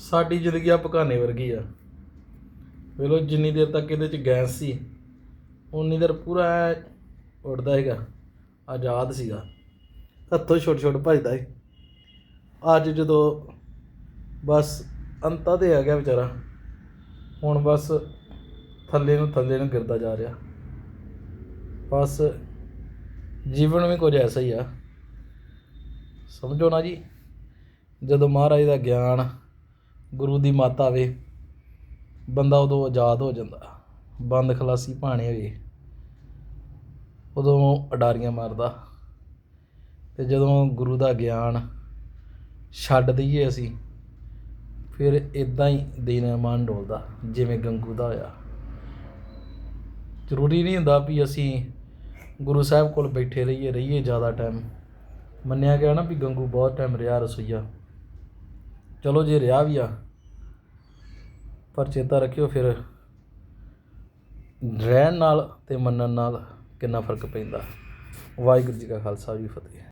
ਸਾਡੀ ਜ਼ਿੰਦਗੀ ਆ ਪਕਾਨੇ ਵਰਗੀ ਆ। ਵੇਲੋ ਜਿੰਨੀ ਦੇਰ ਤੱਕ ਇਹਦੇ ਚ ਗੈਸ ਸੀ ਉਨੀ ਦੇਰ ਪੂਰਾ ਉੱਡਦਾ ਹੈਗਾ ਆਜ਼ਾਦ ਸੀਗਾ। ਹੱਥੋਂ ਛੋਟ ਛੋਟ ਭੱਜਦਾ ਸੀ। ਅੱਜ ਜਦੋਂ ਬਸ ਅੰਤਾ ਤੇ ਆ ਗਿਆ ਵਿਚਾਰਾ, ਹੁਣ ਬਸ ਥੱਲੇ ਨੂੰ ਥੱਲੇ ਨੂੰ ਗਿਰਦਾ ਜਾ ਰਿਹਾ। ਬਸ ਜੀਵਨ ਵੀ ਕੁਝ ਐਸਾ ਹੀ ਆ। ਸਮਝੋ ਨਾ ਜੀ, ਜਦੋਂ ਮਹਾਰਾਜ ਦਾ ਗਿਆਨ ਗੁਰੂ ਦੀ ਮੱਤ ਆਵੇ ਬੰਦਾ ਉਦੋਂ ਆਜ਼ਾਦ ਹੋ ਜਾਂਦਾ। ਬੰਦ ਖਲਾਸੀ ਭਾਣੇ ਹੋਏ। ਉਦੋਂ ਅਡਾਰੀਆਂ ਮਾਰਦਾ। ਤੇ ਜਦੋਂ ਗੁਰੂ ਦਾ ਗਿਆਨ ਛੱਡ ਦਈਏ ਅਸੀਂ, ਫਿਰ ਇਦਾਂ ਹੀ ਦੀਨ ਮਨ ਡੋਲਦਾ, ਜਿਵੇਂ ਗੰਗੂ ਦਾ ਹੋਇਆ। ਜ਼ਰੂਰੀ ਨਹੀਂ ਹੁੰਦਾ ਵੀ ਅਸੀਂ ਗੁਰੂ ਸਾਹਿਬ ਕੋਲ ਬੈਠੇ ਰਹੀਏ ਰਹੀਏ ਜ਼ਿਆਦਾ ਟਾਈਮ ਮੰਨਿਆ ਗਿਆ ਨਾ ਵੀ ਗੰਗੂ ਬਹੁਤ ਟਾਈਮ ਰਿਹਾ ਰਸੋਈਆ। ਚਲੋ ਜੇ ਰਿਹਾ ਵੀ ਆ, ਪਰ ਚੇਤਾ ਰੱਖਿਓ ਫਿਰ ਰਹਿਣ ਨਾਲ ਤੇ ਮੰਨਣ ਨਾਲ ਕਿੰਨਾ ਫ਼ਰਕ ਪੈਂਦਾ। ਵਾਹਿਗੁਰੂ ਜੀ ਕਾ ਖਾਲਸਾ ਜੀ ਫਤਿਹ।